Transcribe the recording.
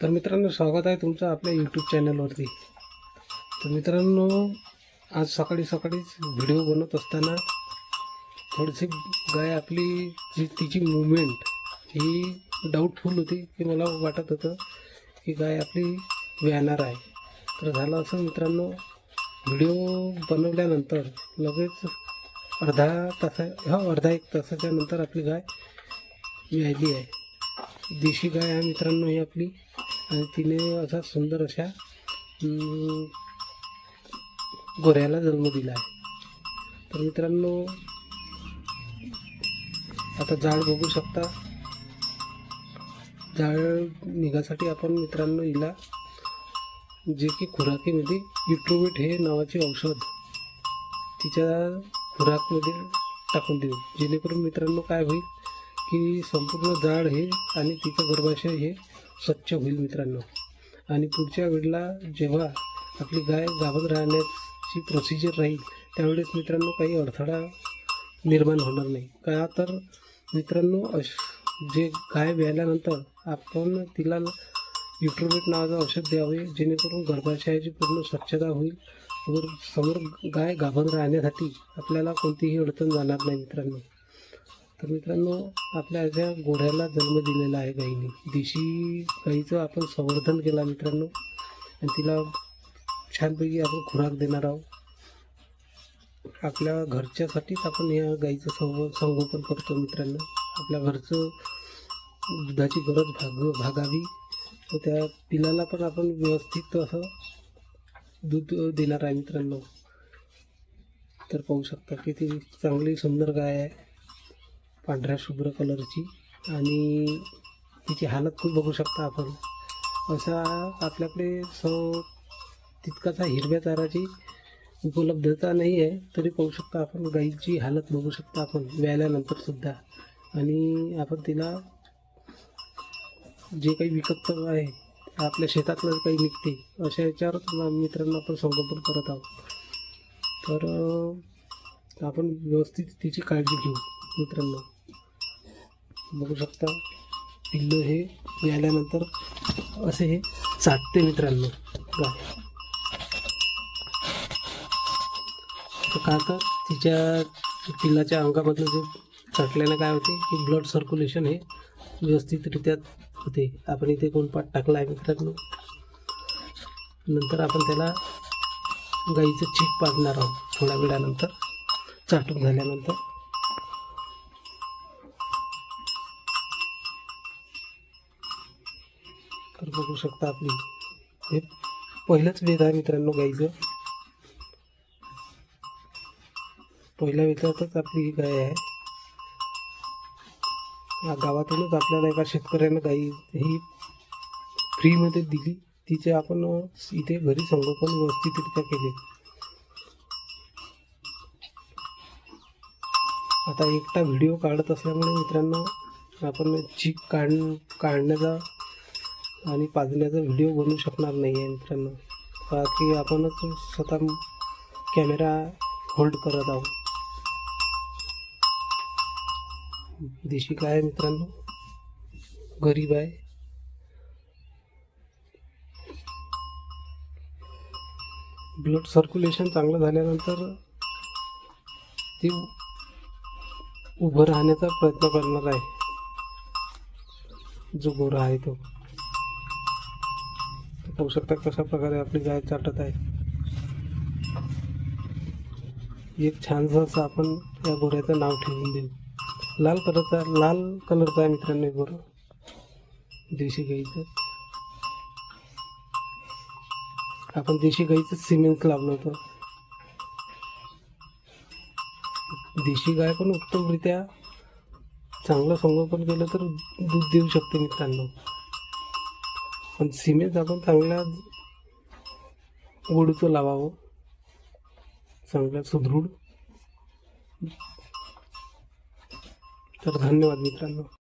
तर मित्रांनो स्वागत आहे तुमचं आपल्या यूट्यूब चॅनलवरती तर मित्रांनो आज सकाळी सकाळीच व्हिडिओ बनवत असताना थोडीशी गाय आपली जी तिची मुवमेंट ही डाऊटफुल होती की मला वाटत होतं की गाय आपली व्याणार आहे. तर झालं असं मित्रांनो व्हिडिओ बनवल्यानंतर लगेच अर्धा तासा हा अर्धा एक तासाच्या नंतर आपली गाय व्यायली आहे. देशी गाय आहे मित्रांनो ही आपली. आणि तिने असा सुंदर अशा गोऱ्याला जन्म दिला आहे. तर मित्रांनो आता जाळ बघू शकता. जाळ निघासाठी आपण मित्रांनो हिला जे की खुराकीमध्ये युट्रोवेट हे नावाचे औषध तिच्या खुराकमध्ये टाकून देऊ. जेणेकरून मित्रांनो काय होईल की संपूर्ण जाड हे आणि तिचं गर्भाशय हे स्वच्छ होईल मित्रांनो. आणि पुढच्या वेळेला जेव्हा आपली गाय गाभण राहण्याची प्रोसिजर राहील त्यावेळेस मित्रांनो काही अडथळा निर्माण होणार नाही. का तर मित्रांनो अश जे गाय व्याल्यानंतर आपण तिला युट्रोबेट नावाचं औषध द्यावे जेणेकरून गर्भाशयाची पूर्ण स्वच्छता होईल वर समोर गाय गाभण राहण्यासाठी आपल्याला कोणतीही अडचण जाणार नाही मित्रांनो. तर मित्रांनो आपल्या ज्या घोड्याला जन्म दिलेला आहे गाईने देशी गाईचं आपण संवर्धन केला मित्रांनो. आणि तिला छानपैकी आपण खुराक देणार आहोत. आपल्या घरच्यासाठीच आपण या गाईचं संव संगोपन करतो मित्रांनो. आपल्या घरचं दुधाची गरज भाग भागावी. तर त्या पिलाला पण आपण व्यवस्थित असं दूध देणार आहे मित्रांनो. तर पाहू शकता की ती चांगली सुंदर गाय आहे. पांढऱ्या शुभ्र कलरची. आणि तिची हालत पण बघू शकता आपण. असा आपल्याकडे स तितकासा हिरव्या चाराची उपलब्धता नाही आहे तरी पाहू शकता आपण गाईची हालत बघू शकता आपण व्याल्यानंतर सुद्धा. आणि आपण तिला जे काही विकत आहे आपल्या शेतातलं काही निघते अशा याच्यावर मित्रांना आपण संगोपन करत आहोत. तर आपण व्यवस्थित तिची काळजी घेऊ मित्रांनो. बघू शकता. पिल्लो हे गेल्यानंतर असे हे चाटते मित्रांनो. तर का तर तिच्या पिल्लाच्या अंगामधलं जे चाटल्यानं काय होते की ब्लड सर्क्युलेशन हे व्यवस्थितरित्या होते. आपण इथे गोलपाट टाकला आहे मित्रांनो? नंतर आपण त्याला गाईचं चीक पाजणार आहोत थोड्या वेळानंतर. चाटून झाल्यानंतर. तर बघू शकता आपली. हे पहिलंच वेध आहे मित्रांनो गाईचं. पहिल्या वेधातच आपली ही गाय आहे. या गावातूनच आपल्याला एका शेतकऱ्यानं गाई ही फ्रीमध्ये दिली. तिचे आपण इथे घरी संगोपन व्यवस्थितरित्या केले. आता एकटा व्हिडिओ काढत असल्यामुळे मित्रांनो आपण चीक काढ काढण्याचा आणि पाजण्याचा व्हिडिओ बनवू शकणार नाही आहे मित्रांनो. बाकी आपणच स्वतः कॅमेरा होल्ड करत आहोत. देशी काय मित्रांनो. गरीब आहे. ब्लड सर्क्युलेशन चांगलं झाल्यानंतर ती उभं राहण्याचा प्रयत्न करणार आहे. जो गोरा आहे तो. तर पाहू शकता कशा प्रकारे आपली गाय चाटत आहे. एक छानसं असं आपण या गोऱ्याचं नाव ठेवून देऊ. लाल कलरचा लाल कलरचा आहे मित्रांनो गोरं देशी गाईचं. आपण देशी गाईचं सिमेंट लावलं होतं. देशी गाय पण उत्तमरित्या चांगलं संगोपन केलं तर दूध देऊ शकते मित्रांनो. पण सिमेंट आपण चांगल्या गोडूचं लावावं. चांगल्या सुदृढ. तर धन्यवाद मित्रांनो.